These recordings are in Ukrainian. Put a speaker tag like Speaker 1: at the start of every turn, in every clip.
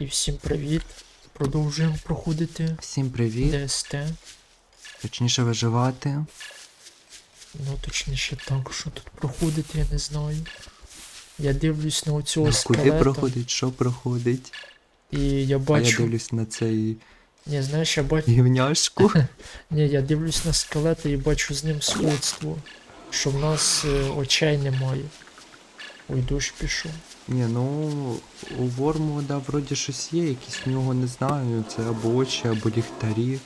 Speaker 1: І всім привіт. Продовжуємо проходити
Speaker 2: Всім привіт.
Speaker 1: ДСТ.
Speaker 2: Точніше виживати.
Speaker 1: Ну, точніше так, що тут проходити, я не знаю. Я дивлюсь на оцього
Speaker 2: Ну,
Speaker 1: скелета,
Speaker 2: куди проходить, що проходить.
Speaker 1: і я
Speaker 2: А я дивлюсь на цей
Speaker 1: Ні, знаєш, я бачу.
Speaker 2: гівняшку.
Speaker 1: Ні, я дивлюсь на скелета і бачу з ним сходство. Що в нас е, очей немає. Ой, дощ пішов.
Speaker 2: Ні, ну у Вормода вроді щось є, якісь в нього не знаю. Це або очі, або ліхтарі.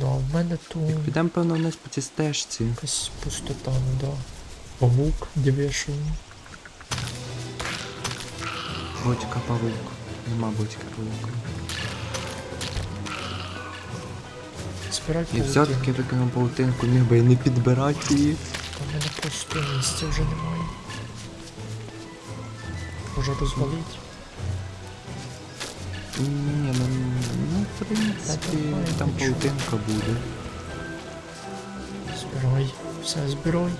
Speaker 1: Ну, в мене то
Speaker 2: Підемо, певно, вниз по цій стежці.
Speaker 1: якась пустота, ну да. Павук, що він.
Speaker 2: Павук. Нема бочки павука.
Speaker 1: Збирай
Speaker 2: І
Speaker 1: паутину.
Speaker 2: все-таки викинув паутинку, міг би і не підбирати її.
Speaker 1: Та в мене просто місця вже немає. Може розвалить?
Speaker 2: Ні, ну, ну в принципі, там паутинка буде.
Speaker 1: Збирай, все збирай.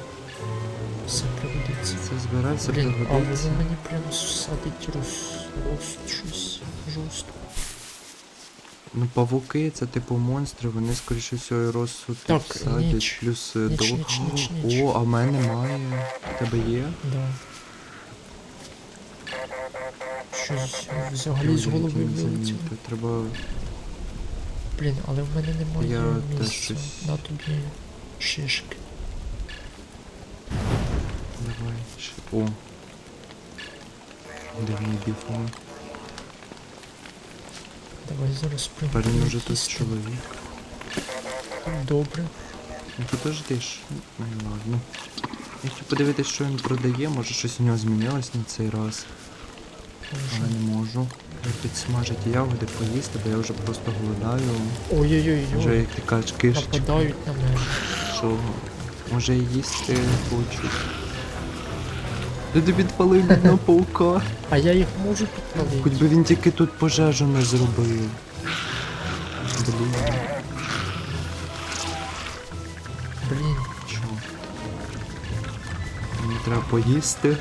Speaker 1: Все пригодиться.
Speaker 2: Це збирається,
Speaker 1: Блін, а
Speaker 2: пригодиться.
Speaker 1: воно мені прям садить роз, рост щось жорстко.
Speaker 2: Ну, павуки це типу монстри, вони скоріше всього розсуд
Speaker 1: Так,
Speaker 2: садять,
Speaker 1: ніч.
Speaker 2: плюс е,
Speaker 1: Ніч, ніч, ніч, ніч.
Speaker 2: О, а в мене немає. В тебе є?
Speaker 1: Да. Щось взагалі з голови вилетіло.
Speaker 2: Треба.
Speaker 1: Блін, але в мене немає
Speaker 2: Я теж
Speaker 1: місця.
Speaker 2: щось-
Speaker 1: На тобі шишки.
Speaker 2: Давай. ще- О. Дивний біфон.
Speaker 1: Давай зараз
Speaker 2: він
Speaker 1: приймемо.
Speaker 2: уже тут чоловік.
Speaker 1: Добре.
Speaker 2: Ну подожди ж. Ну ладно. Я хотів подивитись, що він продає, може щось у нього змінилось на цей раз. Але не можу. Підсмажити ягоди, поїсти, бо я вже просто голодаю. Вже,
Speaker 1: Ой-ой-ой,
Speaker 2: як ти кажеш, кишечка.
Speaker 1: нападають на мене.
Speaker 2: Що? Може їсти хочу. Ти тобі підпалив бідного паука.
Speaker 1: А я їх можу
Speaker 2: Хоч
Speaker 1: підпалити.
Speaker 2: би він тільки тут пожежу не зробив. Блін,
Speaker 1: Блін,
Speaker 2: чо? Мені треба поїсти.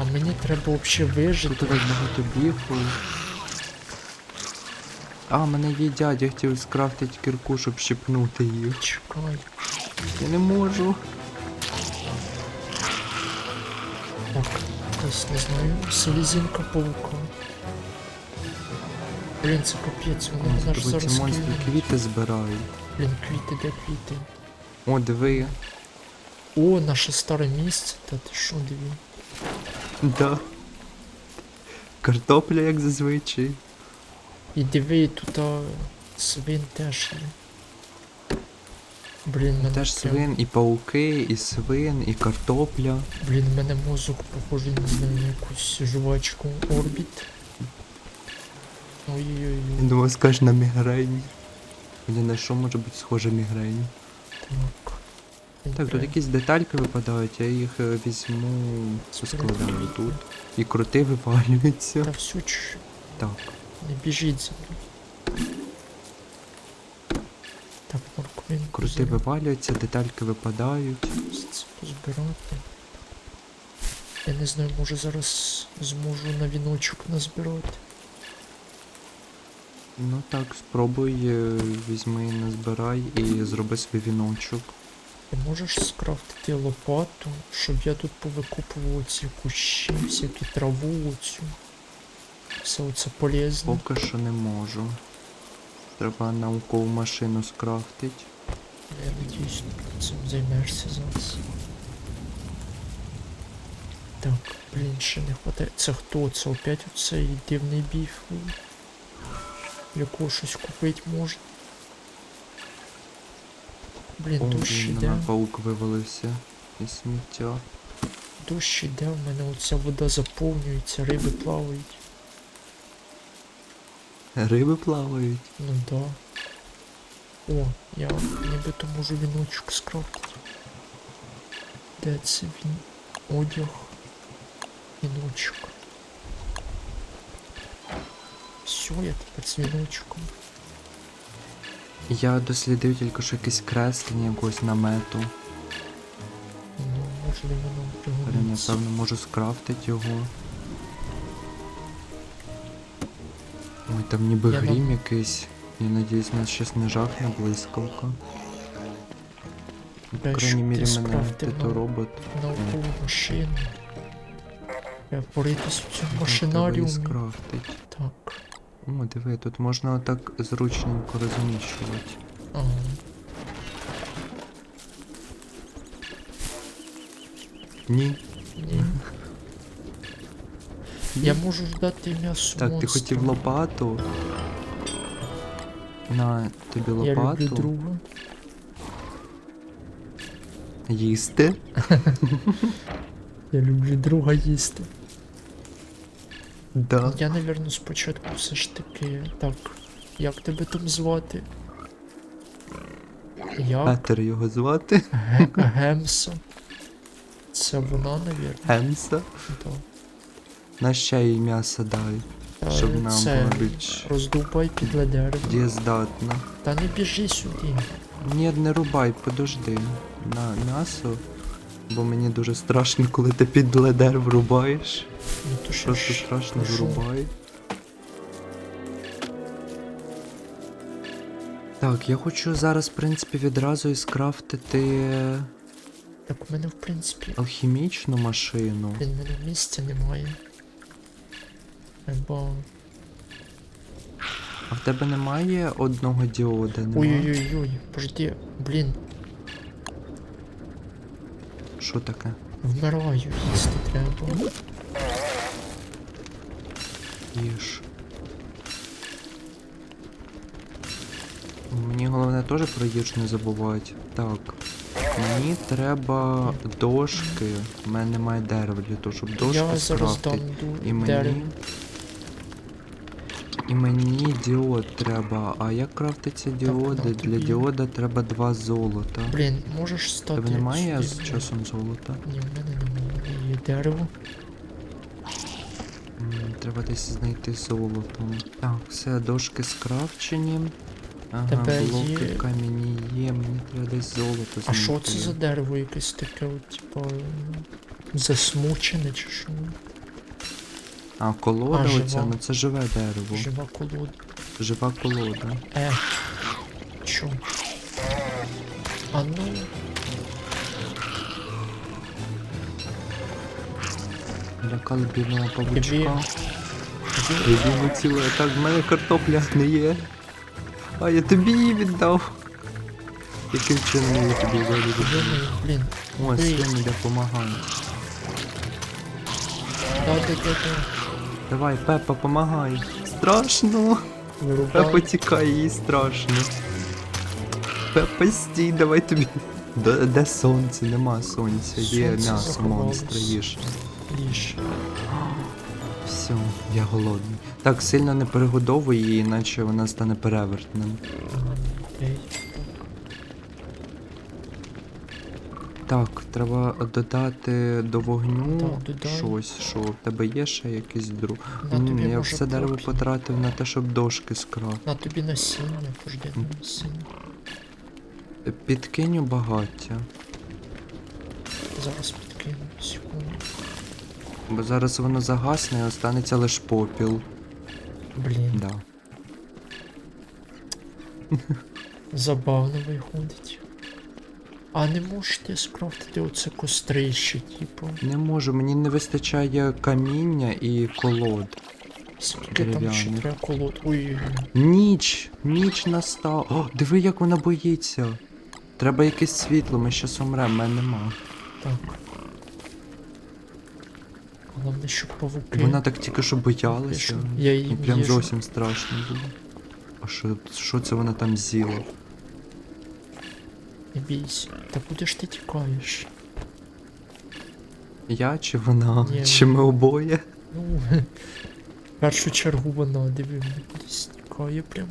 Speaker 1: А мені треба взагалі вижити.
Speaker 2: Тут так багато біфу. А, мене їдять, я хотів скрафтити кірку, щоб щепнути їх.
Speaker 1: Чекай.
Speaker 2: Я не можу.
Speaker 1: Так, якась, не знаю, селезінка паука. Блін, це капець, вони мене ж зараз
Speaker 2: ці монстри
Speaker 1: кинуть.
Speaker 2: квіти збирають.
Speaker 1: Блін, квіти, де квіти?
Speaker 2: О, диви.
Speaker 1: О, наше старе місце, та ти що, диві?
Speaker 2: Да. Картопля, як зазвичай.
Speaker 1: І диви, тут а, свин теж. Блін, мене
Speaker 2: Теж
Speaker 1: прям-
Speaker 2: свин, і пауки, і свин, і картопля.
Speaker 1: Блін, в мене мозок похожий на якусь жувачку орбіт.
Speaker 2: Я
Speaker 1: Ой-ой-ой,
Speaker 2: думав, скажеш на мігрень. Хоча на що може бути схоже мігрень?
Speaker 1: так.
Speaker 2: Так, тут якісь детальки випадають, я їх е, візьму, поскладаю тут. І крути вивалюються.
Speaker 1: Та все, ч-
Speaker 2: Так.
Speaker 1: не біжіть за мною. Так, морковинку
Speaker 2: Крути
Speaker 1: зараз
Speaker 2: вивалюються, детальки випадають.
Speaker 1: це позбирати. Я не знаю, може зараз зможу на віночок назбирати.
Speaker 2: Ну так, спробуй, е, візьми, назбирай і зроби собі віночок.
Speaker 1: Ти можеш скрафтити лопату, щоб я тут повикопував ці кущі, всяку траву оцю. Все оце полезне.
Speaker 2: Поки що не можу. Треба наукову машину скрафтить.
Speaker 1: Я надіюсь, ти цим займешся зараз. Так, блін, ще не хватає. Це хто? Це опять оцей дивний біф. Якого щось купити можна. Блін,
Speaker 2: О,
Speaker 1: дощ
Speaker 2: блін, на
Speaker 1: іде.
Speaker 2: мене паук вивалився із сміття.
Speaker 1: Дощ іде, в мене оця вода заповнюється, риби плавають.
Speaker 2: Риби плавають.
Speaker 1: Ну да. О, я нібито можу віночок скрафтити. Де це він? Одяг. Віночок. Все, я тепер з віночком.
Speaker 2: Я дослідив тільки що якесь креслення якогось намету.
Speaker 1: Ну, можливо, нам
Speaker 2: Тепер я
Speaker 1: пригодиться.
Speaker 2: напевно можу скрафтити його. Ой, Там ніби
Speaker 1: Я
Speaker 2: грім якийсь. Я надіюсь, нас щас не жахне блискавка. По
Speaker 1: Я
Speaker 2: крайній
Speaker 1: щоб
Speaker 2: мірі
Speaker 1: ти
Speaker 2: мене
Speaker 1: скрафтив
Speaker 2: тито робот.
Speaker 1: Наукову машину. Я поритись в цьому машинаріумі.
Speaker 2: скрафтить.
Speaker 1: Так.
Speaker 2: О, диви, тут можна так зручненько розміщувати.
Speaker 1: Ага.
Speaker 2: Ні.
Speaker 1: Ні. Я можу дати м'ясо
Speaker 2: Так, ти
Speaker 1: монстрам.
Speaker 2: хотів лопату. На тобі
Speaker 1: Я
Speaker 2: лопату.
Speaker 1: люблю друга.
Speaker 2: Їсти.
Speaker 1: Я люблю друга їсти.
Speaker 2: Да.
Speaker 1: Я, напевно, спочатку все ж таки. Так, як тебе там звати? Як?
Speaker 2: Петер його звати.
Speaker 1: Ге- Гемса. Це вона, напевно.
Speaker 2: Хемса.
Speaker 1: Так.
Speaker 2: На ще їй м'ясо дай.
Speaker 1: Та
Speaker 2: Щоб нам більш
Speaker 1: Роздупай підле дерево.
Speaker 2: дієздатно.
Speaker 1: Та не біжи сюди.
Speaker 2: Ні, не рубай, подожди. На м'ясо. Бо мені дуже страшно, коли ти під ледер врубаєш.
Speaker 1: Ну то що
Speaker 2: Просто
Speaker 1: ж,
Speaker 2: страшно врубай. Так, я хочу зараз, в принципі, відразу і скрафтити
Speaker 1: Так у мене, в принципі,
Speaker 2: алхімічну машину.
Speaker 1: він мене місця немає. Бо.
Speaker 2: А в тебе немає одного діода? Нема?
Speaker 1: Ой-ой-ой, пожди, блін,
Speaker 2: Що таке?
Speaker 1: вмираю, їсти треба.
Speaker 2: Їж. Мені головне теж про їж не забувати. Так. Мені треба дошки. У мене немає дерева для того, щоб дошки
Speaker 1: Я зараз
Speaker 2: скрафтити.
Speaker 1: дам
Speaker 2: І
Speaker 1: дерево.
Speaker 2: І мені діод треба. А як крафтиться діоди? Для діода треба два золота.
Speaker 1: Блін, можеш стати.
Speaker 2: Тебе немає з часом золота?
Speaker 1: Ні, в мене немає. Є дерево.
Speaker 2: Треба десь знайти золото. Так, все, дошки скрафчені. Ага,
Speaker 1: Тебе
Speaker 2: блоки
Speaker 1: є-
Speaker 2: кам'яні є, мені треба десь золото знайти.
Speaker 1: А що це за дерево якесь таке, от, типа. Засмучене чи що?
Speaker 2: А, колода
Speaker 1: А,
Speaker 2: оця,
Speaker 1: жива.
Speaker 2: ну це живе дерево.
Speaker 1: Жива колода.
Speaker 2: Жива колода.
Speaker 1: Е. Чо? А ну.
Speaker 2: Лякали бідного павучка.
Speaker 1: тобі-
Speaker 2: Любимо ціле. Так, в мене картопля не є. А я тобі її віддав. Яким чином я тобі її
Speaker 1: блін.
Speaker 2: О,
Speaker 1: Ти-
Speaker 2: свині допомагає.
Speaker 1: Да, да, да, да.
Speaker 2: Давай, Пепа, помагай. Страшно. Пепа тікає, їй страшно. Пепа стій, давай тобі. Де, де сонце? Нема сонця, є
Speaker 1: Сонце
Speaker 2: м'ясо монстра, їж.
Speaker 1: Ліж.
Speaker 2: Все, я голодний. Так, сильно не перегодовуй її, іначе вона стане перевертним.
Speaker 1: Окей.
Speaker 2: Так, треба додати до вогню
Speaker 1: Так, додай.
Speaker 2: щось, що в тебе є ще якийсь друг.
Speaker 1: На
Speaker 2: М,
Speaker 1: тобі
Speaker 2: я
Speaker 1: може
Speaker 2: все дерево
Speaker 1: блоки.
Speaker 2: потратив на те, щоб дошки скрафтити.
Speaker 1: На тобі насіння, пожди на насіння.
Speaker 2: Підкиню багаття.
Speaker 1: Зараз підкину секунду.
Speaker 2: Бо зараз воно загасне і останеться лише попіл.
Speaker 1: Блін,
Speaker 2: Да.
Speaker 1: забавно виходить. А не можете скрафтити оце кострище, типу.
Speaker 2: Не можу, мені не вистачає каміння і колод.
Speaker 1: Скільки там ще треба колод. Ой,
Speaker 2: Ніч! Ніч настав. О, диви, як вона боїться. Треба якесь світло, ми щас умремо, мене нема.
Speaker 1: так. Головне, щоб павуки.
Speaker 2: Вона так тільки що боялася.
Speaker 1: Я її
Speaker 2: І прям зовсім страшно було. А що, що це вона там з'їла?
Speaker 1: Не бійся. Та ж ти тікаєш?
Speaker 2: Я чи вона?
Speaker 1: Ні.
Speaker 2: Чи ми обоє?
Speaker 1: Ну, в першу чергу вона диви мене кудись тікає прям.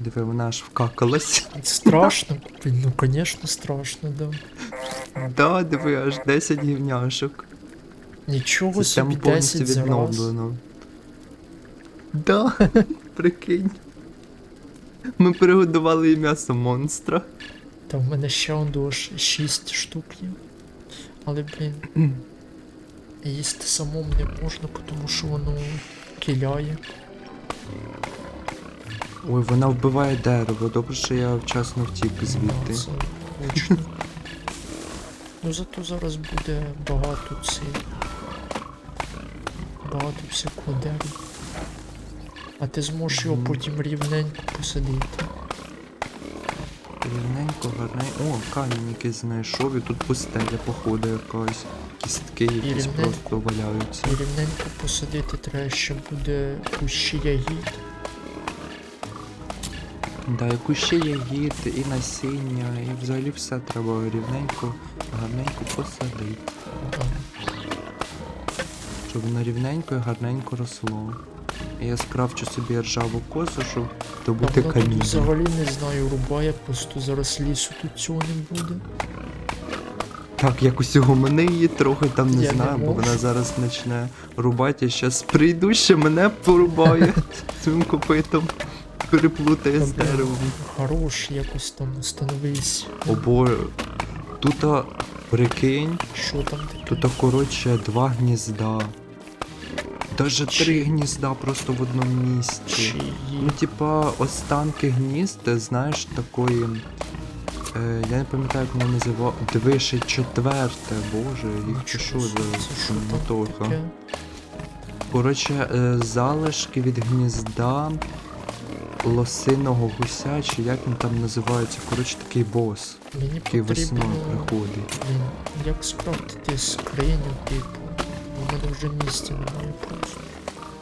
Speaker 2: Диви, вона аж вкакалась.
Speaker 1: Страшно, блін, ну конечно страшно, да.
Speaker 2: Да, диви, аж 10 гівняшок.
Speaker 1: Нічого собі
Speaker 2: повністю
Speaker 1: 10 за раз.
Speaker 2: відновлено. Да, прикинь. Ми перегодували і м'ясо монстра.
Speaker 1: Та в мене ще он душ 6 штук є. Але, блін. Їсти самому не можна, тому що воно киляє.
Speaker 2: Ой, вона вбиває дерево. Добре, що я вчасно втік звідти.
Speaker 1: це точно. ну зато зараз буде багато цих. Багато всякого дерева. А ти зможеш його потім рівненько посадити.
Speaker 2: Рівненько, гарненько. О, камінь якийсь знайшов, і тут пустеля, походу, якась. Кістки якісь
Speaker 1: рівненько.
Speaker 2: просто валяються.
Speaker 1: І рівненько посадити треба ще буде кущі ягід.
Speaker 2: Да, яку ще є гід, і насіння, і взагалі все треба рівненько, гарненько посадити. Щоб воно рівненько і гарненько росло. Я скрафчу собі ржаву косу, щоб добути
Speaker 1: Давно тут взагалі не знаю, рубає, просто зараз лісу тут цього не буде.
Speaker 2: Так, як усього мене її трохи там не
Speaker 1: Я не
Speaker 2: знаю, бо вона зараз почне рубати, я щас прийду, ще мене порубає цим копитом. Переплутає з деревом.
Speaker 1: Хорош, якось там становись.
Speaker 2: О боже. Тут прикинь,
Speaker 1: Що там таке?
Speaker 2: тут коротше два гнізда. Даже три гнізда просто в одному місці.
Speaker 1: Чи
Speaker 2: Ну, типа, останки гнізд, знаєш, такої. Е, я не пам'ятаю, як воно називав. Двише четверте, боже, їх чи що за
Speaker 1: Це
Speaker 2: мотоха. Коротше, е, залишки від гнізда лосиного гуся, чи як він там називається. Коротше, такий бос,
Speaker 1: Мені
Speaker 2: який
Speaker 1: потрібно,
Speaker 2: весною приходить.
Speaker 1: як скрафтити скриню, типу. Мене вже місця немає просто.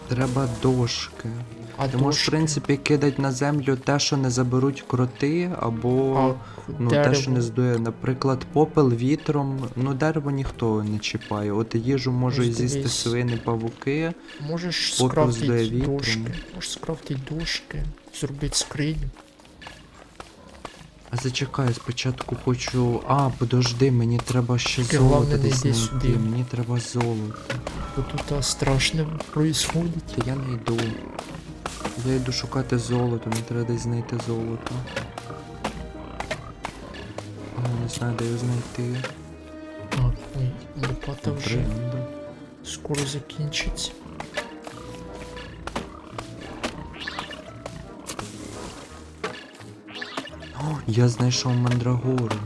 Speaker 2: Треба дошки.
Speaker 1: А
Speaker 2: Ти можеш, в
Speaker 1: дошки?
Speaker 2: принципі, кидати на землю те, що не заберуть кроти, або.
Speaker 1: а,
Speaker 2: Ну,
Speaker 1: дерево.
Speaker 2: те, що не здує, наприклад, попел вітром, ну дерево ніхто не чіпає. От їжу можуть
Speaker 1: Ось
Speaker 2: з'їсти
Speaker 1: дивись.
Speaker 2: свини, павуки.
Speaker 1: Можеш
Speaker 2: попел здує
Speaker 1: скрафтити
Speaker 2: вітром.
Speaker 1: дошки. Можеш скрафтити дошки, зробити скриню.
Speaker 2: А зачекай, спочатку хочу. А, подожди, мені треба ще
Speaker 1: Тільки
Speaker 2: золото
Speaker 1: не
Speaker 2: десь
Speaker 1: йди
Speaker 2: знайти.
Speaker 1: сюди.
Speaker 2: Мені треба золото.
Speaker 1: Бо тут а, страшне происходить.
Speaker 2: Та я не йду. Я йду шукати золото, мені треба десь знайти золото. А, не знаю, де його знайти.
Speaker 1: А, ой, лопата вже скоро закінчиться.
Speaker 2: Я знайшов мандрагору.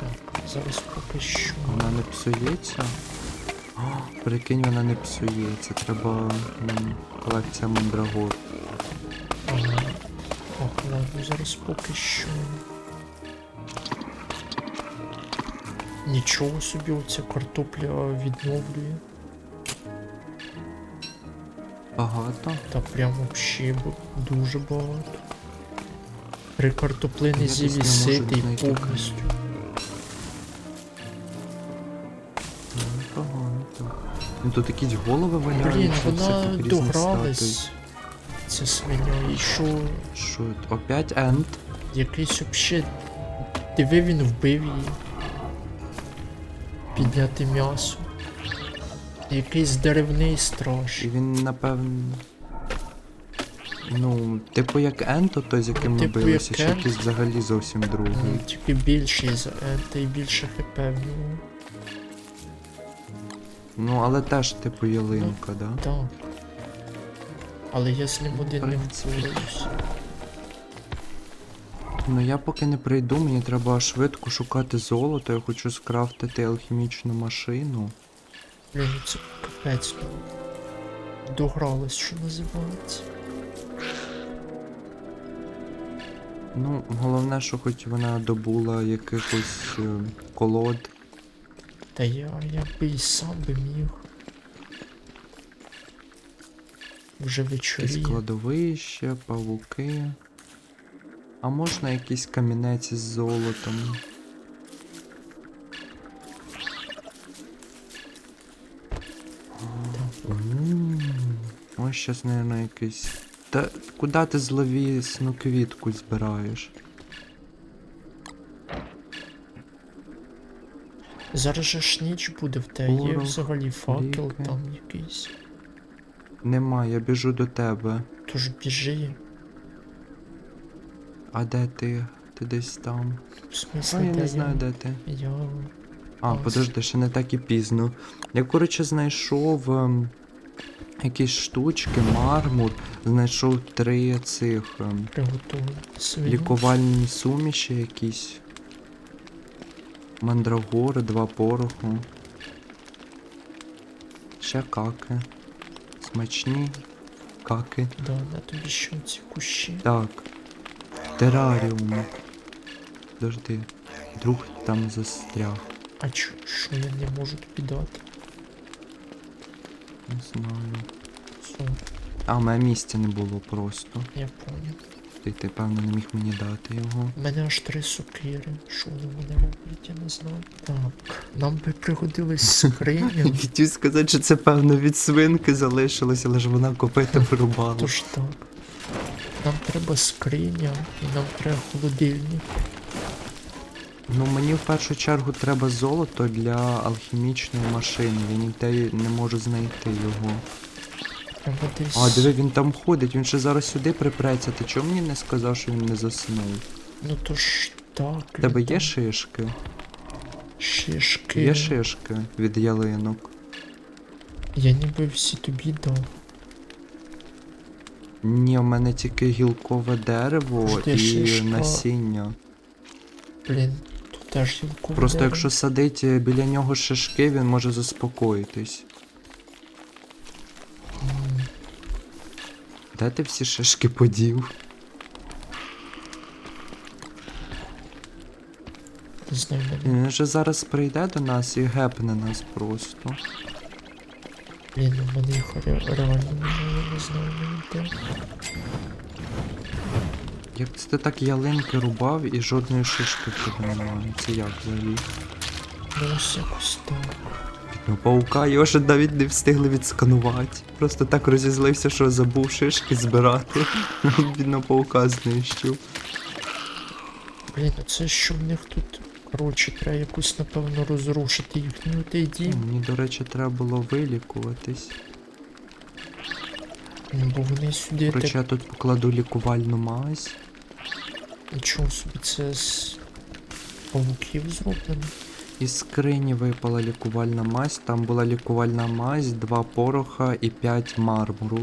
Speaker 1: Так, зараз поки що.
Speaker 2: Вона не псується. О, прикинь, вона не псується. Треба м, колекція мандрагор.
Speaker 1: Ага. Ох, ладно, зараз поки що. Нічого собі оця картопля відновлює.
Speaker 2: Багато.
Speaker 1: Та прям вообще дуже багато. При
Speaker 2: Я
Speaker 1: зілі ситий повністю.
Speaker 2: Ну, Непогано так. Ну тут якісь голови валяються.
Speaker 1: Блін, вона догралась. Ця свиня. І що
Speaker 2: Що, опять енд?
Speaker 1: якийсь вообще. Диви, він вбив її. Підняти м'ясо. Якийсь деревний страж.
Speaker 2: І він напевно. Ну, типу як Енто, той, з яким ми
Speaker 1: Типу як
Speaker 2: билися, чи
Speaker 1: Ент.
Speaker 2: якийсь взагалі зовсім другий.
Speaker 1: Ну, Тільки більший за Ента і більше хп в нього.
Speaker 2: Ну, але теж, типу, ялинка, да?
Speaker 1: Так. Але я з ним один не
Speaker 2: принципі.
Speaker 1: впораюсь.
Speaker 2: Ну я поки не прийду, мені треба швидко шукати золото, я хочу скрафтити алхімічну машину.
Speaker 1: Блін, ну це капець. ну. Догралась, що називається.
Speaker 2: Ну, головне, що хоч вона добула якихось е, колод.
Speaker 1: Та я, я би і сам би міг. Вже
Speaker 2: Якісь
Speaker 1: вечоріє.
Speaker 2: кладовище, павуки. А можна якийсь камінець із золотом. М, Ось щас, наверное, якийсь. Та куди ти зловісну квітку збираєш?
Speaker 1: Зараз же ж ніч буде в те, є
Speaker 2: Порох,
Speaker 1: взагалі факел
Speaker 2: ліки.
Speaker 1: там якийсь.
Speaker 2: Нема, я біжу до тебе.
Speaker 1: Тож біжи.
Speaker 2: А де ти? Ти десь там.
Speaker 1: В смысле,
Speaker 2: А я не знаю, де ти.
Speaker 1: Я.
Speaker 2: А, подожди, ще не так і пізно. Я, коротше, знайшов ем, якісь штучки, мармур, знайшов три цих ем, лікувальні суміші якісь. Мандрагори, два пороху. Ще каки. Смачні каки.
Speaker 1: Да, на тобі ще ці кущі.
Speaker 2: Так. Тераріум. Подожди. Друг там застряг.
Speaker 1: А чо, що я не можу тобі дати?
Speaker 2: Не знаю.
Speaker 1: Все,
Speaker 2: А, у мене місця не було просто.
Speaker 1: я поняв.
Speaker 2: Ти, ти певно не міг мені дати його.
Speaker 1: У мене аж три сокири. Що вони в мене роблять, я не знаю. Так, нам би пригодились скриня.
Speaker 2: Хотів сказати, що це певно від свинки залишилось, але ж вона копита вирубала.
Speaker 1: Тож так. Нам треба скриня і нам треба холодильник.
Speaker 2: Ну мені в першу чергу треба золото для алхімічної машини. Я ніде не можу знайти його.
Speaker 1: Треба десь.
Speaker 2: А, диви, він там ходить, він ще зараз сюди припреться. Ти чому мені не сказав, що він не заснув?
Speaker 1: Ну то ж так.
Speaker 2: В тебе є шишки?
Speaker 1: шишки?
Speaker 2: Є шишки від ялинок.
Speaker 1: Я ніби всі тобі дав.
Speaker 2: Ні, в мене тільки гілкове дерево
Speaker 1: Жди,
Speaker 2: і
Speaker 1: шишка.
Speaker 2: насіння.
Speaker 1: Блін, теж гілку.
Speaker 2: Просто якщо садить е, біля нього шишки, він може заспокоїтись. Де ти всі шишки подів? Він же зараз прийде до нас і гепне нас просто.
Speaker 1: Блін, у мене їх ре- реально не знаю.
Speaker 2: Як це ти так ялинки рубав і жодної шишки тебе немає? Це як взагалі?
Speaker 1: Ну ось якось так.
Speaker 2: Ну, паука його ще навіть не встигли відсканувати. Просто так розізлився, що забув шишки збирати. Бідно паука знищив.
Speaker 1: Блін, а це що в них тут? Коротше, треба якусь, напевно, розрушити їхню той дім.
Speaker 2: Мені, до речі, треба було вилікуватись.
Speaker 1: Ну, Бо вони сюди
Speaker 2: Коротше,
Speaker 1: так
Speaker 2: я тут покладу лікувальну мазь.
Speaker 1: нічого собі це з павуків зроблено.
Speaker 2: Із скрині випала лікувальна мазь. Там була лікувальна мазь, два пороха і п'ять мармуру.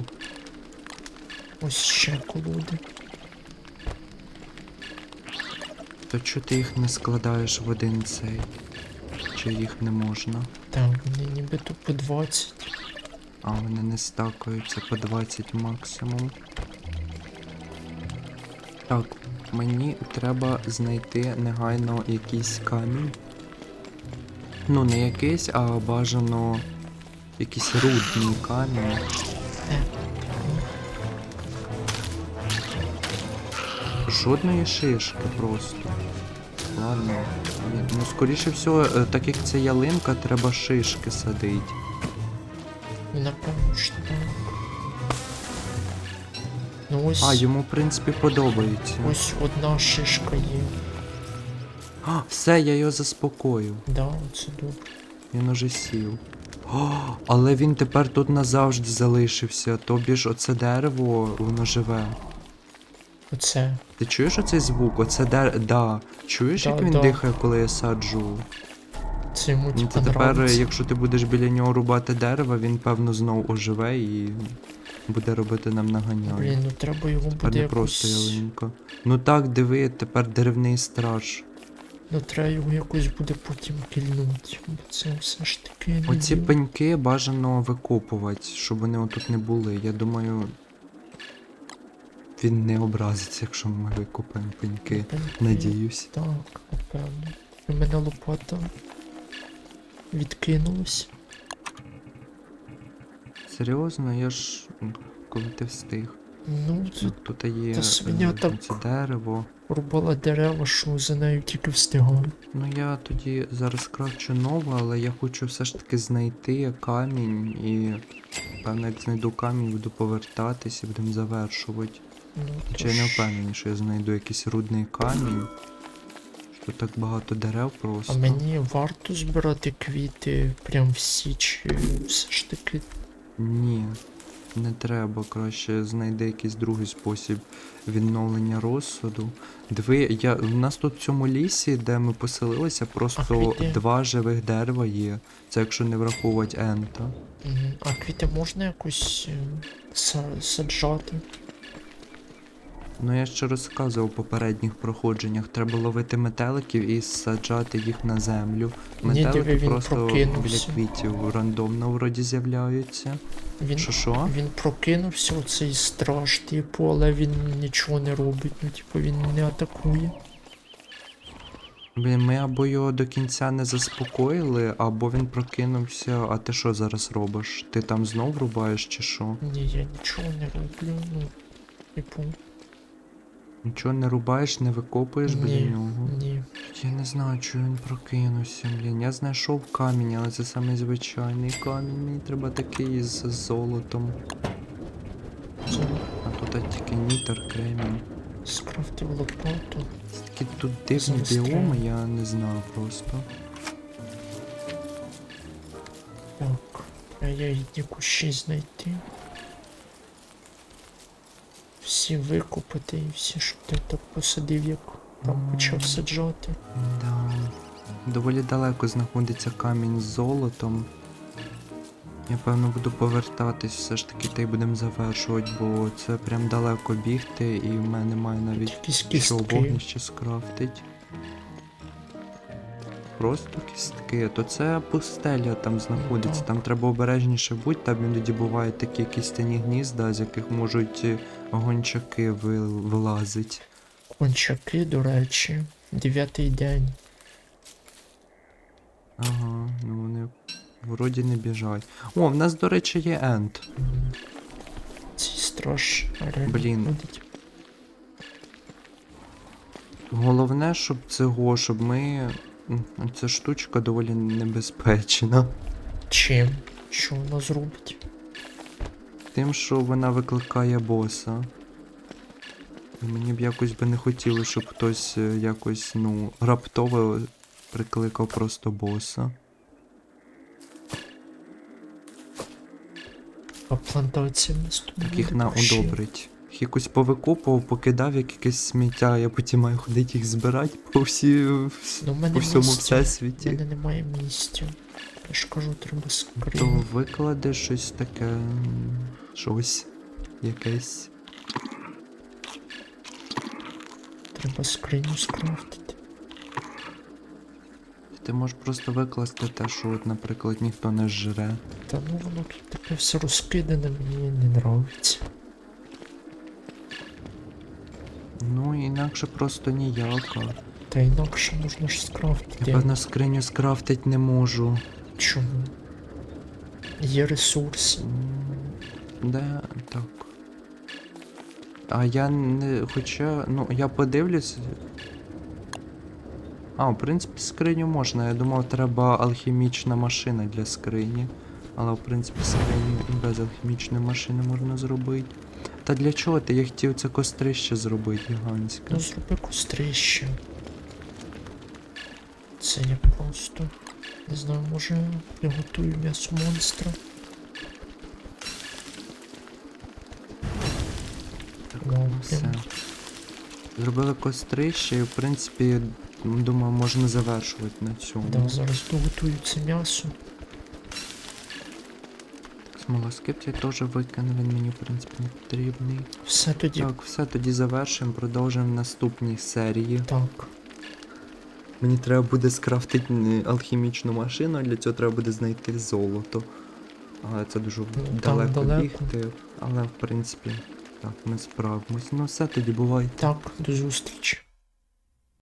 Speaker 1: Ось ще колоди.
Speaker 2: То чого ти їх не складаєш в один цей? Чи їх не можна?
Speaker 1: Так, вони нібито по 20.
Speaker 2: А вони не стакаються по 20 максимум. Так, мені треба знайти негайно якийсь камінь. Ну, не якийсь, а бажано якийсь рудний камінь. Жодної шишки просто. Ладно. Ну, скоріше всього, е, так як це ялинка, треба шишки садить.
Speaker 1: Ну ось,
Speaker 2: А, йому, в принципі, подобається.
Speaker 1: ось одна шишка є.
Speaker 2: А, все, я його заспокою.
Speaker 1: Да, оце добре.
Speaker 2: Він уже сів. О, але він тепер тут назавжди залишився. Тобі ж оце дерево, воно живе.
Speaker 1: Оце.
Speaker 2: Ти чуєш оцей звук? Оце дерево. Да. Чуєш,
Speaker 1: Да,
Speaker 2: як він
Speaker 1: да.
Speaker 2: дихає, коли я саджу?
Speaker 1: Це йому
Speaker 2: Ну,
Speaker 1: типа
Speaker 2: це тепер,
Speaker 1: нравиться.
Speaker 2: якщо ти будеш біля нього рубати дерево, він певно знов оживе і буде робити нам наганяй.
Speaker 1: Блін, ну треба його
Speaker 2: Тепер
Speaker 1: буде
Speaker 2: не просто
Speaker 1: якось...
Speaker 2: ялинка. Ну так, диви, тепер деревний страж.
Speaker 1: Ну треба його якось буде потім кільнути. Бо це все ж таки не
Speaker 2: Оці
Speaker 1: діло.
Speaker 2: пеньки бажано викопувати, щоб вони отут не були. Я думаю. Він не образиться, якщо ми викопаємо пеньки.
Speaker 1: Пеньки.
Speaker 2: Надіюсь.
Speaker 1: Так, напевно. У мене лопата відкинулась.
Speaker 2: Серйозно, я ж. Коли ти встиг.
Speaker 1: Ну, це
Speaker 2: Тут, тут є
Speaker 1: та свиня так-
Speaker 2: це дерево.
Speaker 1: рубала дерева, що за нею тільки встигаю.
Speaker 2: Ну я тоді зараз крафчу нове, але я хочу все ж таки знайти камінь і. Певно, як знайду камінь, буду повертатись і будемо завершувати.
Speaker 1: Ну,
Speaker 2: Хоча я не впевнений, що я знайду якийсь рудний камінь. Що так багато дерев просто.
Speaker 1: А мені варто збирати квіти прям всі, чи все ж таки.
Speaker 2: Ні. Не треба, краще знайди якийсь другий спосіб відновлення розсуду. Диви, я, у нас тут в цьому лісі, де ми поселилися, просто
Speaker 1: квіти?
Speaker 2: два живих дерева є. Це якщо не враховувати ента.
Speaker 1: Мгм. А квіти можна якось е, са- саджати?
Speaker 2: Ну я ще розказував у попередніх проходженнях. Треба ловити метеликів і саджати їх на землю. Метелики
Speaker 1: він
Speaker 2: просто біля квітів рандомно вроді з'являються.
Speaker 1: Він,
Speaker 2: Що що?
Speaker 1: він прокинувся, оцей страж, типу, але він нічого не робить. Ну, типу, він не атакує.
Speaker 2: Блін, ми або його до кінця не заспокоїли, або він прокинувся. А ти що зараз робиш? Ти там знов рубаєш чи що?
Speaker 1: Ні, я нічого не роблю. Ну, типу,
Speaker 2: Нічого не рубаєш, не викопуєш біля
Speaker 1: ні,
Speaker 2: нього?
Speaker 1: ні.
Speaker 2: Я не знаю, чого він прокинувся, блін. Я знайшов камінь, але це самий звичайний камінь. Мені треба такий з золотом. А тут тільки нітер, кремінь.
Speaker 1: скрафтив лопату.
Speaker 2: Такі тут дивні
Speaker 1: Зараз
Speaker 2: біоми, я не знаю просто.
Speaker 1: Так, а я їдні кущі знайти. Всі викопати і всі, щоб ти так посадив, як там почав саджати.
Speaker 2: Да. Доволі далеко знаходиться камінь з золотом. Я певно буду повертатись все ж таки та й будемо завершувати, бо це прям далеко бігти і в мене немає навіть що вогнище скрафтить. Просто кістки, то це пустеля там знаходиться, там треба обережніше бути, там іноді бувають такі кістяні гнізда, з яких можуть е, гончаки вилазить.
Speaker 1: Кончаки, до речі, дев'ятий день.
Speaker 2: Ага, ну вони вроді не біжать. О, в нас, до речі, є енд.
Speaker 1: Цей страж
Speaker 2: Блін.
Speaker 1: ходить.
Speaker 2: Головне, щоб цього, щоб ми. Ця штучка доволі небезпечна.
Speaker 1: Чим? Що вона зробить?
Speaker 2: Тим, що вона викликає боса. І мені б якось би не хотілося, щоб хтось е, якось, ну, раптово прикликав просто боса.
Speaker 1: А плантація в нас тут
Speaker 2: Так їх на. Їх якось повикопував, покидав як якесь сміття, я потім маю ходити їх збирати по всі.
Speaker 1: Ну,
Speaker 2: по всьому
Speaker 1: місця.
Speaker 2: Всесвіті.
Speaker 1: мене немає місця. Я ж кажу, треба
Speaker 2: То
Speaker 1: скриню.
Speaker 2: виклади щось таке. Щось. Якесь.
Speaker 1: Треба скриню скрафтити.
Speaker 2: Ти можеш просто викласти те, що, от, наприклад, ніхто не жре.
Speaker 1: Та ну воно тут таке все розкидане, мені не нравиться.
Speaker 2: Ну, інакше просто ніяко.
Speaker 1: Та інакше можна ж скрафтити.
Speaker 2: Я певно скриню скрафтить не можу.
Speaker 1: Чому? Є ресурси.
Speaker 2: М, Де так. А я не. Хоча. Ну, я подивлюсь. А, в принципі, скриню можна. Я думав, треба алхімічна машина для скрині. Але в принципі скриню і без алхімічної машини можна зробити. Та для чого ти? Я хотів це кострище зробити гігантське.
Speaker 1: Ну зроби кострище. Це я просто. Не знаю, може приготую м'ясо монстра.
Speaker 2: Так,
Speaker 1: Вау,
Speaker 2: ну, все. Зробили кострище і в принципі, думаю, можна завершувати на цьому.
Speaker 1: Да, зараз доготую це м'ясо.
Speaker 2: Смолоскип я теж викину, він мені в принципі не потрібний.
Speaker 1: Все тоді.
Speaker 2: Так, все, тоді завершуємо, продовжуємо в наступній серії.
Speaker 1: Так.
Speaker 2: Мені треба буде скрафтити алхімічну машину, а для цього треба буде знайти золото. Але це дуже далеко,
Speaker 1: далеко.
Speaker 2: бігти. Але в принципі, так, ми справимось. Ну все, тоді бувайте.
Speaker 1: Так, до зустрічі.